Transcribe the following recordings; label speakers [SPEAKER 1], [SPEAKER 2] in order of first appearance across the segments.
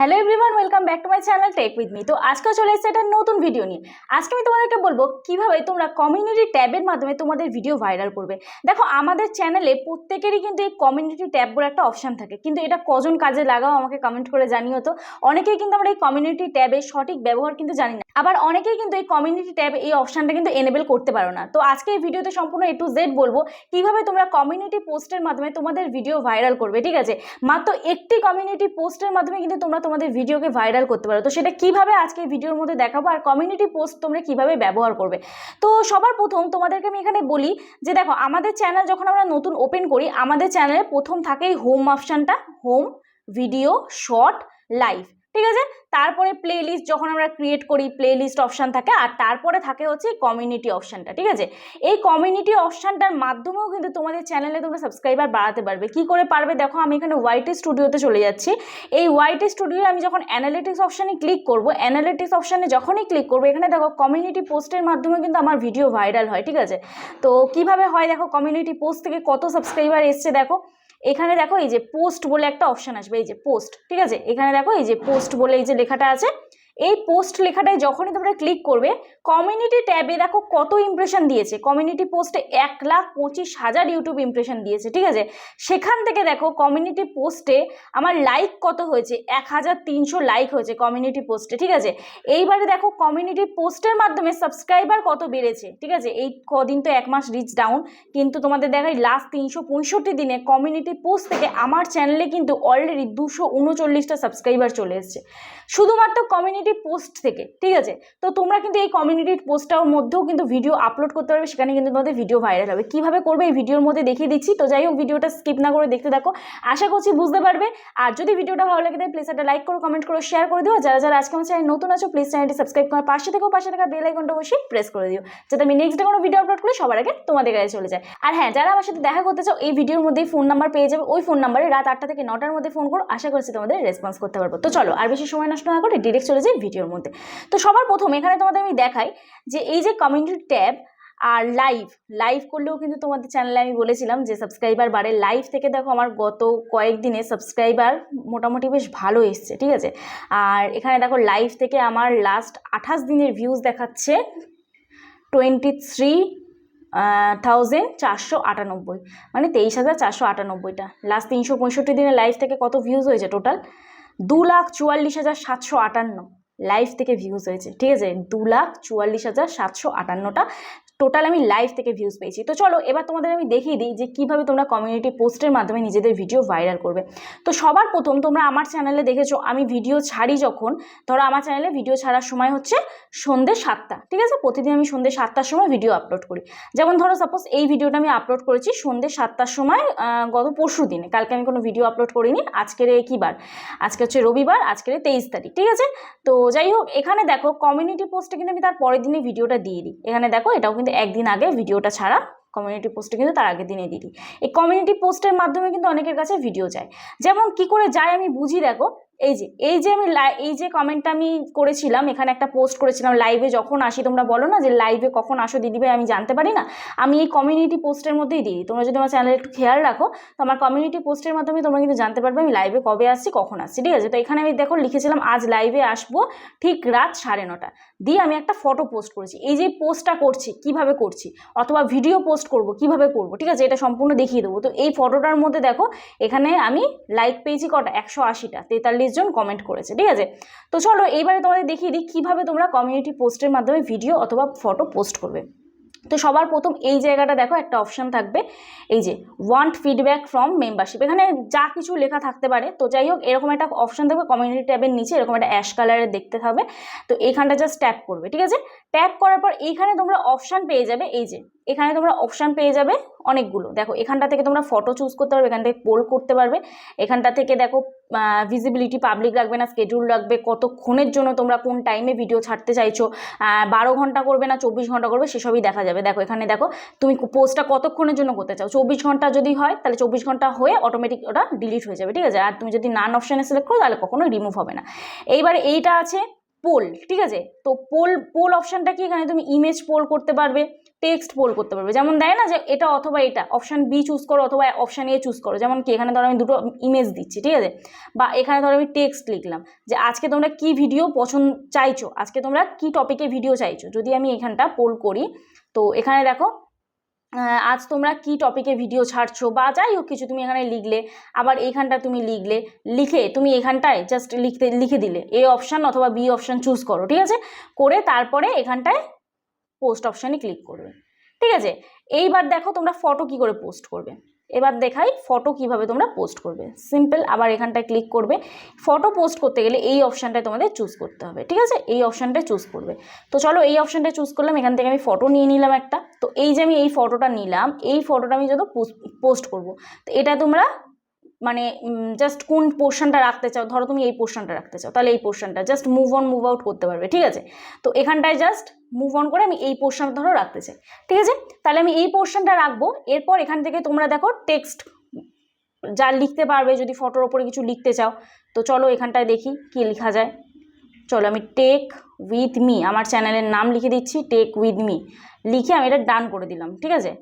[SPEAKER 1] Hello everyone welcome back to my channel tech with me তো আজকে চলে এসেছে একটা নতুন ভিডিও নিয়ে। আজকে আমি তোমাদেরকে বলব কীভাবে তোমরা কমিউনিটি ট্যাবের মাধ্যমে তোমাদের ভিডিও ভাইরাল করবে। দেখো, আমাদের চ্যানেলে প্রত্যেকেরই কিন্তু এই কমিউনিটি ট্যাব বলে একটা অপশান থাকে। কিন্তু এটা কজন কাজে লাগাও আমাকে কমেন্ট করে জানিও তো। অনেকেই কিন্তু আমরা এই কমিউনিটি ট্যাবের সঠিক ব্যবহার কিন্তু জানি না। আবার অনেকেই কিন্তু এই কমিউনিটি ট্যাব এই অপশানটা কিন্তু এনেবেল করতে পারো না। তো আজকে এই ভিডিওতে সম্পূর্ণ এ টু জেড বলব কীভাবে তোমরা কমিউনিটি পোস্টের মাধ্যমে তোমাদের ভিডিও ভাইরাল করবে, ঠিক আছে? মাত্র একটি কমিউনিটি পোস্টের মাধ্যমে কিন্তু তোমরা তোমাদের ভিডিওকে ভাইরাল করতে পারো। তো সেটা কীভাবে আজকে ভিডিওর মধ্যে দেখাবো আর কমিউনিটি পোস্ট তোমরা কীভাবে ব্যবহার করবে? তো সবার প্রথম তোমাদেরকে আমি এখানে বলি যে দেখো, আমাদের চ্যানেল যখন আমরা নতুন ওপেন করি, আমাদের চ্যানেলে প্রথম থাকেই হোম অপশানটা হোম ভিডিও শর্ট লাইভ ঠিক আছে? তারপরে প্লে লিস্ট যখন আমরা ক্রিয়েট করি প্লে লিস্ট অপশান থাকে, আর তারপরে থাকে হচ্ছে কমিউনিটি অপশানটা ঠিক আছে? এই কমিউনিটি অপশানটার মাধ্যমেও কিন্তু তোমাদের চ্যানেলে তোমরা সাবস্ক্রাইবার বাড়াতে পারবে। কি করে পারবে? দেখো, আমি এখানে ওয়াইটি স্টুডিওতে চলে যাচ্ছি। এই ওয়াইটি স্টুডিও আমি যখন অ্যানালিটিক্স অপশানে ক্লিক করব অ্যানালিটিক্স অপশানে যখনই ক্লিক করব, এখানে দেখো কমিউনিটি পোস্টের মাধ্যমে কিন্তু আমার ভিডিও ভাইরাল হয়, ঠিক আছে? তো কীভাবে হয়? দেখো কমিউনিটি পোস্ট থেকে কত সাবস্ক্রাইবার এসছে, দেখো। এখানে দেখো এই যে পোস্ট বলে একটা অপশান আসবে, এই যে পোস্ট ঠিক আছে? এখানে দেখো এই যে পোস্ট বলে এই যে লেখাটা আছে এই পোস্ট লেখাটায় যখনই তোমরা ক্লিক করবে কমিউনিটি ট্যাবে দেখো কত ইমপ্রেশন দিয়েছে। কমিউনিটি পোস্টে এক লাখ পঁচিশ হাজার ইউটিউব ইমপ্রেশন দিয়েছে, ঠিক আছে? সেখান থেকে দেখো কমিউনিটি পোস্টে আমার লাইক কত হয়েছে? এক হাজার তিনশো লাইক হয়েছে কমিউনিটি পোস্টে ঠিক আছে? এইবারে দেখো কমিউনিটি পোস্টের মাধ্যমে সাবস্ক্রাইবার কত বেড়েছে, ঠিক আছে? এই কদিন তো এক মাস রিচ ডাউন কিন্তু তোমাদের দেখাই লাস্ট তিনশো পঁয়ষট্টি দিনে কমিউনিটি পোস্ট থেকে আমার চ্যানেলে কিন্তু অলরেডি দুশো উনচল্লিশটা সাবস্ক্রাইবার চলে এসেছে। শুধুমাত্র কমিউনিটি পোস্ট থেকে, ঠিক আছে? তো তোমরা কিন্তু এই কমিউনিটি পোস্টটার মধ্যেও কিন্তু ভিডিও আপলোড করতে পারবে, সেখানে কিন্তু তোমাদের ভিডিও ভাইরাল হবে। কীভাবে করবে এই ভিডিওর মধ্যে দেখিয়ে দিচ্ছি, তো যাই হোক ভিডিওটা স্কিপ না করে দেখতে থাকো। আশা করছি বুঝতে পারবে। আর যদি ভিডিওটা ভালো লাগে, তাহলে প্লিজ একটা লাইক করো কমেন্ট করো শেয়ার করে দিও। যারা যারা আজকে আমার চ্যানেল নতুন আছো প্লিজ চ্যানেলটি সাবস্ক্রাইব করার পাশে থেকেও পাশে থাকা বেল আইকনটা বসিয়ে প্রেস করে দিও, যাতে আমি নেক্সট কোনো ভিডিও আপলোড করি সবার আগে তোমাদের কাছে চলে যায়। আর হ্যাঁ যারা আমার সাথে দেখা করতে চাও, এই ভিডিওর মধ্যেই ফোন নাম্বার পেয়ে যাবে। ওই ফোন নাম্বারে রাত আটটা থেকে নটার মধ্যে ফোন করো। আশা করছি তোমাদের রেসপন্স করতে পারব। তো চলো, আর বেশি সময় নষ্ট না করে ডিরেক্ট চলে যাই। ভিডিওর মধ্যে। তো সবার প্রথম এখানে তোমাদের আমি দেখাই যে এই যে কমিউনিটি ট্যাব আর লাইভ লাইভ করলেও কিন্তু তোমাদের চ্যানেলে আমি বলেছিলাম যে সাবস্ক্রাইবার বাড়ে। লাইভ থেকে দেখো আমার গত কয়েকদিনে সাবস্ক্রাইবার মোটামুটি বেশ ভালো এসছে, ঠিক আছে? আর এখানে দেখো লাইভ থেকে আমার লাস্ট আঠাশ দিনের ভিউজ দেখাচ্ছে টোয়েন্টি থ্রি থাউজেন্ড চারশো আটানব্বই। মানে তেইশ হাজার চারশো আটানব্বইটা। লাস্ট তিনশো পঁয়ষট্টি দিনে লাইভ থেকে কত ভিউজ হয়েছে টোটাল দু লাখ চুয়াল্লিশ হাজার সাতশো আটান্ন। লাইভ থেকে ভিউজ হয়েছে। ঠিক আছে? দু লাখ চুয়াল্লিশ হাজার সাতশো আটান্নটা। টোটাল আমি লাইভ থেকে ভিউজ পেয়েছি। তো চলো, এবার তোমাদের আমি দেখিয়ে দিই যে কীভাবে তোমরা কমিউনিটি পোস্টের মাধ্যমে নিজেদের ভিডিও ভাইরাল করবে। তো সবার প্রথম তোমরা আমার চ্যানেলে দেখেছ, আমি ভিডিও ছাড়ি যখন, ধরো আমার চ্যানেলে ভিডিও ছাড়ার সময় হচ্ছে সন্ধ্যে সাতটা, ঠিক আছে? প্রতিদিন আমি সন্ধ্যে সাতটার সময় ভিডিও আপলোড করি। যেমন ধরো সাপোজ এই ভিডিওটা আমি আপলোড করেছি সন্ধ্যে সাতটার সময় গত পরশু দিনে। কালকে আমি কোনো ভিডিও আপলোড করিনি, আজকের কী বার? আজকে হচ্ছে রবিবার, আজকের তেইশ তারিখ, ঠিক আছে? তো যাই হোক, এখানে দেখো কমিউনিটি পোস্টে কিন্তু আমি তার পরের দিনে ভিডিওটা দিয়ে দিই। এখানে দেখো, এটাও কিন্তু একদিন আগে ভিডিওটা ছাড়া কমিউনিটি পোস্টে কিন্তু তার আগের দিনে দিই। এই কমিউনিটি পোস্টের মাধ্যমে কিন্তু অনেকের কাছে ভিডিও যায়। যেমন কি করে যায় আমি বুঝি দেখো এই যে এই যে আমি এই যে কমেন্টটা আমি করেছিলাম, এখানে একটা পোস্ট করেছিলাম লাইভে যখন আসি, তোমরা বলো না যে লাইভে কখন আসো দিদিভাই আমি জানতে পারি না। আমি এই কমিউনিটি পোস্টের মধ্যেই দিই। তোমরা যদি আমার চ্যানেলে একটু খেয়াল রাখো, তো আমার কমিউনিটি পোস্টের মাধ্যমে তোমরা কিন্তু জানতে পারবে আমি লাইভে কবে আসছি, কখন আসছি, ঠিক আছে? তো এখানে আমি দেখো লিখেছিলাম, আজ লাইভে আসব ঠিক রাত সাড়ে নটা। দিয়ে আমি একটা ফটো পোস্ট করেছি। এই যে পোস্টটা করছি, কীভাবে করছি? অথবা ভিডিও পোস্ট করব, কীভাবে করব? ঠিক আছে? এটা সম্পূর্ণ দেখিয়ে দেবো। তো এই ফটোটার মধ্যে দেখো, এখানে আমি লাইক পেয়েছি কটা? একশো আশিটা, তেতাল্লিশ জন কমেন্ট করেছে, ঠিক আছে? তো চলো এইবারে তোমাদের দেখিয়ে দিই কীভাবে তোমরা কমিউনিটি পোস্টের মাধ্যমে ভিডিও অথবা ফটো পোস্ট করবে। তো সবার প্রথম এই জায়গাটা দেখো, একটা অপশান থাকবে, এই যে ওয়ান্ট ফিডব্যাক ফ্রম মেম্বারশিপ এখানে যা কিছু লেখা থাকতে পারে, তো যাই হোক, এরকম একটা অপশান থাকবে কমিউনিটি ট্যাবের নিচে এরকম একটা অ্যাশ কালারের দেখতে হবে তো এইখানটা জাস্ট ট্যাপ করবে, ঠিক আছে? ট্যাপ করার পর এইখানে তোমরা অপশান পেয়ে যাবে, এই যে, এখানে তোমরা অপশান পেয়ে যাবে অনেকগুলো। দেখো, এখানটা থেকে তোমরা ফটো চুজ করতে পারবে, এখান থেকে পোল করতে পারবে। এখানটা থেকে দেখো ভিজিবিলিটি পাবলিক রাখবে না স্কেডিউল রাখবে, কতক্ষণের জন্য তোমরা কোন টাইমে ভিডিও ছাড়তে চাইছো বারো ঘণ্টা করবে না, চব্বিশ ঘণ্টা করবে, সেসবই দেখা যাবে। দেখো, এখানে দেখো, তুমি পোস্টটা কতক্ষণের জন্য করতে চাও? চব্বিশ ঘণ্টা যদি হয়, তাহলে চব্বিশ ঘণ্টা হয়ে অটোমেটিক ওটা ডিলিট হয়ে যাবে, ঠিক আছে? আর তুমি যদি নান অপশানে সিলেক্ট করো, তাহলে কখনোই রিমুভ হবে না। এইবার এইটা আছে পোল ঠিক আছে? তো পোল পোল অপশানটা কি? এখানে তুমি ইমেজ পোল করতে পারবে। টেক্সট পোল করতে পারবে। যেমন দেয় না যে এটা অথবা এটা অপশান বি চুজ করো অথবা অপশান এ চুজ করো। যেমন কি, এখানে ধরো আমি দুটো ইমেজ দিচ্ছি, ঠিক আছে? বা এখানে ধরো আমি টেক্সট লিখলাম যে আজকে তোমরা কি ভিডিও পছন্দ, চাইছো? আজকে তোমরা কি টপিকে ভিডিও চাইছো? যদি আমি এখানটা পোল করি, তো এখানে দেখো আজ তোমরা কি টপিকে ভিডিও ছাড়ছো? বা যাই হোক, কিছু তুমি এখানে লিখলে, আবার এইখানটা তুমি লিখলে, লিখে তুমি এখানটায় জাস্ট লিখতে, লিখে দিলে। এ অপশান অথবা বি অপশান চুজ করো, ঠিক আছে? করে তারপরে এখানটায় পোস্ট অপশানে ক্লিক করবে। ঠিক আছে? এইবার দেখো তোমরা ফটো কি করে পোস্ট করবে। এবার দেখাই ফটো কীভাবে তোমরা পোস্ট করবে। সিম্পল আবার এখানটায় ক্লিক করবে। ফটো পোস্ট করতে গেলে এই অপশানটায় তোমাদের চুজ করতে হবে। ঠিক আছে? এই অপশানটায় চুজ করবে। তো চলো এই অপশানটা চুজ করলাম, এখান থেকে আমি ফটো নিয়ে নিলাম একটা। তো এই যে আমি এই ফটোটা নিলাম, এই ফটোটা আমি যত পোস্ট করব। তো এটা তোমরা মানে জাস্ট কোন পোর্শনটা রাখতে চাও, ধরো তুমি এই পোর্শনটা রাখতে চাও, তাহলে এই পোর্শনটা just move on move out করতে পারবে, ঠিক আছে? তো এখানটায় জাস্ট মুভ অন করে আমি এই পোর্শনটা ধরো রাখতে চাই, ঠিক আছে? তাহলে আমি এই পোর্শনটা রাখব, এরপর এখান থেকে তোমরা দেখো টেক্সট যা লিখতে পারবে, যদি ফটোর ওপরে কিছু লিখতে চাও, তো চলো এখানটায় দেখি কি লেখা যায়। চলো আমি টেক উইথ মি আমার চ্যানেলের নাম লিখে দিচ্ছি টেক উইথ মি লিখে আমি এটা ডান করে দিলাম, ঠিক আছে?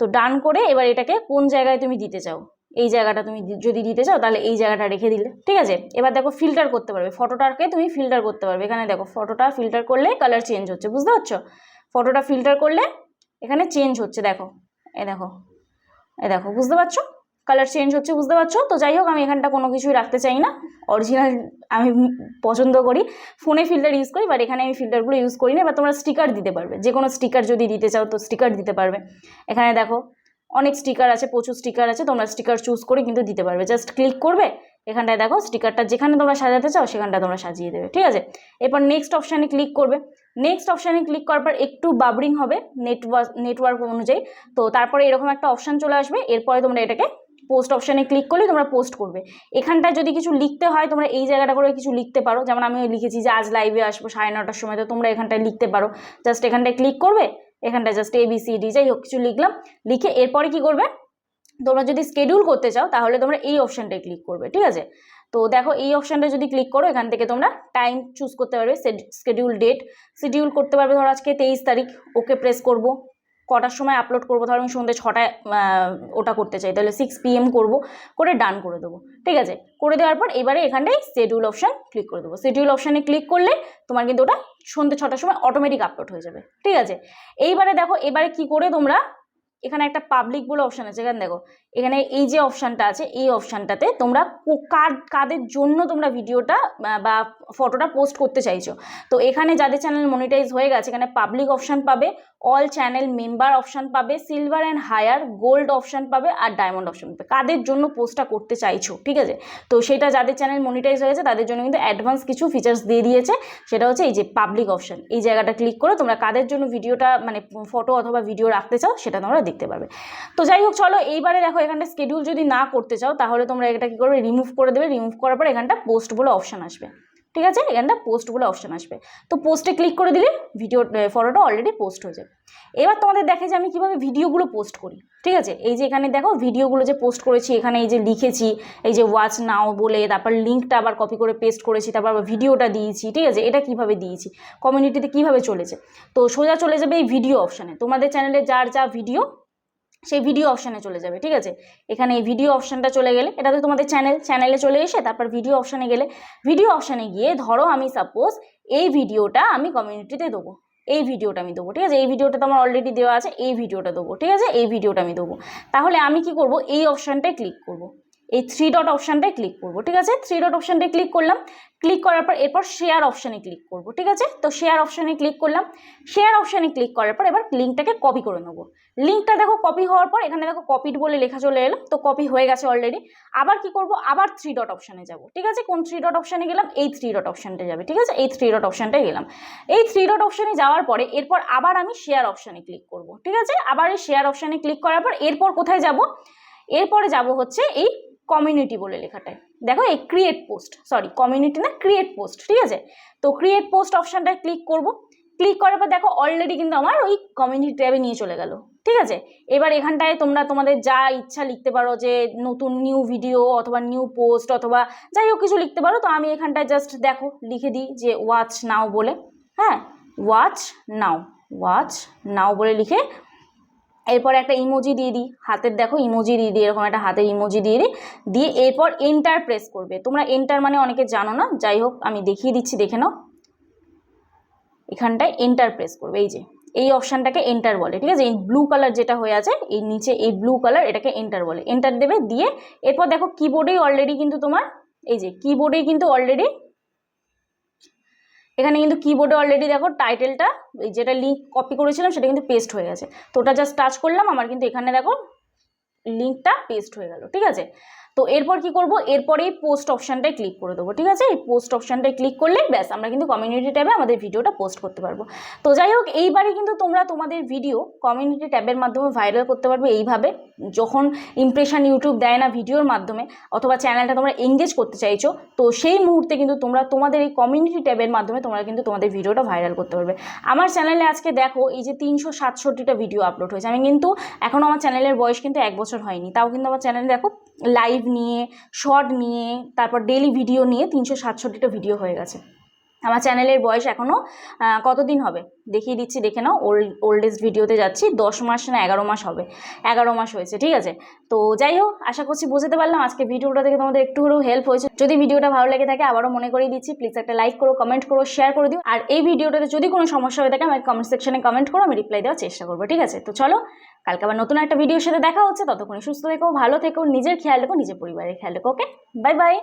[SPEAKER 1] তো ডান করে এবার এটাকে কোন জায়গায় তুমি দিতে চাও? এই জায়গাটা তুমি যদি দিতে চাও তাহলে এই জায়গাটা রেখে দিলে। ঠিক আছে? এবার দেখো ফিল্টার করতে পারবে। ফটোটাকে তুমি ফিল্টার করতে পারবে। এখানে দেখো ফটোটা ফিল্টার করলে কালার চেঞ্জ হচ্ছে, বুঝতে পারছ? ফটোটা ফিল্টার করলে এখানে চেঞ্জ হচ্ছে, দেখো। এ দেখো। এ দেখো, বুঝতে পারছ? কালার চেঞ্জ হচ্ছে, বুঝতে পারছ? তো যাই হোক, আমি এখানটা কোনো কিছুই রাখতে চাই না। অরিজিনাল আমি পছন্দ করি। ফোনে ফিল্টার ইউজ করি বাট এখানে আমি ফিল্টারগুলো ইউজ করি না এবার তোমরা স্টিকার দিতে পারবে। যে কোনো স্টিকার যদি দিতে চাও তো স্টিকার দিতে পারবে। এখানে দেখো অনেক স্টিকার আছে, প্রচুর স্টিকার আছে, তোমরা স্টিকার চুজ করে কিন্তু দিতে পারবে। জাস্ট ক্লিক করবে, এখানটায় দেখো স্টিকারটা যেখানে তোমরা সাজাতে চাও, সেখানটা তোমরা সাজিয়ে দেবে, ঠিক আছে? এরপর নেক্সট অপশানে ক্লিক করবে। নেক্সট অপশানে ক্লিক করার পর একটু বাবরিং হবে নেটওয়ার্ক নেটওয়ার্ক অনুযায়ী। তো তারপরে এরকম একটা অপশান চলে আসবে, এরপরে তোমরা এটাকে পোস্ট অপশানে ক্লিক করলে তোমরা পোস্ট করবে। এখানটায় যদি কিছু লিখতে হয়, তোমরা এই জায়গাটা করে কিছু লিখতে পারো। যেমন আমি লিখেছি যে, আজ লাইভে আসব সাড়ে নটার সময় তো তোমরা এখানটায় লিখতে পারো। জাস্ট এখানটায় ক্লিক করবে এখানটায় just A B C D যাই হোক, কিছু লিখলাম। লিখে এরপরে কি করবে? তোমরা যদি স্কেডিউল করতে চাও, তাহলে তোমরা এই অপশানটায় ক্লিক করবে, ঠিক আছে? তো দেখো, এই অপশানটা যদি ক্লিক করো, এখান থেকে তোমরা টাইম চুজ করতে পারবে স্কেডিউল ডেট শিডিউল করতে পারবে ধরো আজকে তেইশ তারিখ, ওকে প্রেস করব। কটার সময় আপলোড করব? ধরো আমি সন্ধ্যে ছটায় ওটা করতে চাই, তাহলে সিক্স পিএম করব, করে ডান করে দেবো, ঠিক আছে? করে দেওয়ার পর এবারে এখানটায় শিডিউল অপশান ক্লিক করে দেবো। শিডিউল অপশানে ক্লিক করলে তোমার কিন্তু ওটা সন্ধ্যে ছটার সময় অটোমেটিক আপলোড হয়ে যাবে। ঠিক আছে? এইবারে দেখো, এবারে কি করে তোমরা এখানে একটা পাবলিক বলে অপশান আছে। এখানে দেখো, এখানে এই যে অপশানটা আছে, এই অপশানটাতে তোমরা কার কাদের জন্য তোমরা ভিডিওটা বা ফটোটা পোস্ট করতে চাইছো। তো এখানে যাদের চ্যানেল মনিটাইজ হয়ে গেছে, এখানে পাবলিক অপশান পাবে অল চ্যানেল মেম্বার অপশান পাবে silver and higher gold option পাবে আর ডায়মন্ড অপশান পাবে। কাদের জন্য পোস্টটা করতে চাইছো, ঠিক আছে? তো সেটা যাদের চ্যানেল মনিটাইজ হয়ে গেছে, তাদের জন্য কিন্তু অ্যাডভান্স কিছু ফিচার্স দিয়ে দিয়েছে। সেটা হচ্ছে এই যে পাবলিক অপশান এই জায়গাটা ক্লিক করে তোমরা কাদের জন্য ভিডিওটা মানে ফটো অথবা ভিডিও রাখতে চাও, সেটা তোমরা দেখতে পারবে তো যাই হোক, চলো এইবারে দেখো এখানটা স্কেডিউল যদি না করতে চাও, তাহলে তোমরা এটা কী করবে রিমুভ করে দেবে। রিমুভ করার পর এখানটা পোস্ট বলে অপশান আসবে। ঠিক আছে? এখানটা পোস্ট বলে অপশান আসবে। তো পোস্টে ক্লিক করে দিলে ভিডিও ফটোটা অলরেডি পোস্ট হয়ে যাবে। এবার তোমাদের দেখে যে আমি কীভাবে ভিডিওগুলো পোস্ট করি। ঠিক আছে? এই যে এখানে দেখো ভিডিওগুলো যে পোস্ট করেছি, এখানে এই যে লিখেছি, এই যে ওয়াচ নাও বলে, তারপর লিঙ্কটা আবার কপি করে পেস্ট করেছি, তারপর আবার ভিডিওটা দিয়েছি, ঠিক আছে? এটা কীভাবে দিয়েছি? কমিউনিটিতে কীভাবে চলেছে? তো সোজা চলে যাবে এই ভিডিও অপশানে তোমাদের চ্যানেলে যার যা ভিডিও সেই ভিডিও অপশানে চলে যাবে, ঠিক আছে? এখানে এই ভিডিও অপশানটা চলে গেলে এটা তো তোমাদের চ্যানেল চ্যানেলে চলে এসে তারপর ভিডিও অপশানে গেলে ভিডিও অপশানে গিয়ে ধরো আমি সাপোজ এই ভিডিওটা আমি কমিউনিটিতে দেবো, এই ভিডিওটা আমি দেবো, ঠিক আছে? এই ভিডিওটা তো আমার অলরেডি দেওয়া আছে, এই ভিডিওটা দেবো, ঠিক আছে? এই ভিডিওটা আমি দেবো। তাহলে আমি কি করব? এই অপশানটায় ক্লিক করব। এই থ্রি ডট অপশানটায় ক্লিক করব, ঠিক আছে? থ্রি ডট অপশানটায় ক্লিক করলাম ক্লিক করার পর এরপর শেয়ার অপশানে ক্লিক করব, ঠিক আছে? তো শেয়ার অপশানে ক্লিক করলাম শেয়ার অপশানে ক্লিক করার পর এবার লিঙ্কটাকে কপি করে নেব। লিঙ্কটা দেখো কপি হওয়ার পর এখানে দেখো কপিড বলে লেখা চলে এলো, তো কপি হয়ে গেছে অলরেডি আবার কি করব? আবার থ্রি ডট অপশানে যাব, ঠিক আছে? কোন থ্রি ডট অপশানে গেলাম? এই থ্রি ডট অপশানটা যাবে, ঠিক আছে? এই থ্রি ডট অপশানটায় গেলাম। এই থ্রি ডট অপশানে যাওয়ার পরে এরপর আবার আমি শেয়ার অপশানে ক্লিক করব, ঠিক আছে? আবার এই শেয়ার অপশানে ক্লিক করার পর এরপর কোথায় যাব? এরপরে যাব হচ্ছে এই কমিউনিটি বলে লেখাটায়। দেখো এই ক্রিয়েট পোস্ট সরি কমিউনিটি না ক্রিয়েট পোস্ট ঠিক আছে? তো ক্রিয়েট পোস্ট অপশানটায় ক্লিক করব। ক্লিক করার পর দেখো অলরেডি কিন্তু আমার ওই কমিউনিটি ট্যাবে নিয়ে চলে গেল, ঠিক আছে? এবার এখানটায় তোমরা তোমাদের যা ইচ্ছা লিখতে পারো যে নতুন নিউ ভিডিও অথবা নিউ পোস্ট অথবা যাই হোক কিছু লিখতে পারো, তো আমি এখানটায় জাস্ট দেখো, লিখে দিই যে ওয়াচ নাও বলে হ্যাঁ? ওয়াচ নাও ওয়াচ নাও বলে লিখে এরপর একটা ইমোজি দিয়ে দিই। হাতের দেখো ইমোজি দিয়ে দিই, এরকম একটা হাতের ইমোজি দিয়ে দিই। দিয়ে এরপর এন্টার প্রেস করবে। তোমরা এন্টার মানে অনেকে জানো না, যাই হোক আমি দেখিয়ে দিচ্ছি, দেখে নাও। এখানটায় এন্টার প্রেস করবে, এই যে। এই অপশানটাকে এন্টার বলে, ঠিক আছে? এই ব্লু কালার যেটা হয়ে আছে, এই নিচে এই ব্লু কালার এটাকে এন্টার বলে। এন্টার দেবে, দিয়ে এরপর দেখো কিবোর্ডেই অলরেডি কিন্তু তোমার, এই যে কিবোর্ডেই কিন্তু অলরেডি এখানে কিন্তু কিবোর্ডে অলরেডি দেখো টাইটেলটা যেটা লিঙ্ক কপি করেছিলাম সেটা কিন্তু পেস্ট হয়ে গেছে। তো ওটা জাস্ট টাচ করলাম, আমার কিন্তু এখানে দেখো লিঙ্কটা পেস্ট হয়ে গেল, ঠিক আছে? তো এরপর কি করব? এরপরে এই পোস্ট অপশানটায় ক্লিক করে দেবো, ঠিক আছে? এই পোস্ট অপশানটায় ক্লিক করলেই ব্যাস, আমরা কিন্তু কমিউনিটি ট্যাবে আমাদের ভিডিওটা পোস্ট করতে পারব। তো যাই হোক, এইবারে কিন্তু তোমরা তোমাদের ভিডিও কমিউনিটি ট্যাবের মাধ্যমে ভাইরাল করতে পারবে এইভাবে। যখন ইমপ্রেশন ইউটিউব দেয় না ভিডিওর মাধ্যমে, অথবা চ্যানেলটা তোমরা এঙ্গেজ করতে চাইছো, তো সেই মুহূর্তে কিন্তু তোমরা তোমাদের এই কমিউনিটি ট্যাবের মাধ্যমে তোমরা কিন্তু তোমাদের ভিডিওটা ভাইরাল করতে পারবে। আমার চ্যানেলে আজকে দেখো, এই যে তিনশো সাতষট্টিটা ভিডিও আপলোড হয়েছে। আমি কিন্তু এখনও আমার চ্যানেলের বয়স কিন্তু এক বছর হয়নি। তাও কিন্তু আমার চ্যানেলে দেখো লাইভ নিয়ে শর্ট নিয়ে, তারপর ডেলি ভিডিও নিয়ে তিনশো সাতষট্টিটা ভিডিও হয়ে গেছে। আমার চ্যানেলের বয়স এখনও কতদিন হবে? দেখিয়ে দিচ্ছি, দেখে নাও। ওল্ড ওল্ডেস্ট ভিডিওতে যাচ্ছি, দশ মাস না এগারো মাস হবে। এগারো মাস হয়েছে, ঠিক আছে? তো যাই হোক, আশা করছি বুঝতে পারলাম। আজকে ভিডিওটা থেকে তোমাদের একটু হলেও হেল্প হয়েছে। যদি ভিডিওটা ভালো লেগে থাকে, আবারও মনে করিয়ে দিচ্ছি। প্লিজ একটা লাইক করো কমেন্ট করো শেয়ার করে দিও। আর এই ভিডিওটাতে যদি কোনো সমস্যা হয়ে থাকে আমার কমেন্ট সেকশনে কমেন্ট করো, আমি রিপ্লাই দেওয়ার চেষ্টা করব, ঠিক আছে? তো চলো কালকে আবার নতুন একটা ভিডিওর সাথে দেখা হচ্ছে। ততক্ষণে সুস্থ থেকো, ভালো থেকো, নিজের খেয়াল রেখো, নিজের পরিবারের খেয়াল রেখো ওকে বাই বাই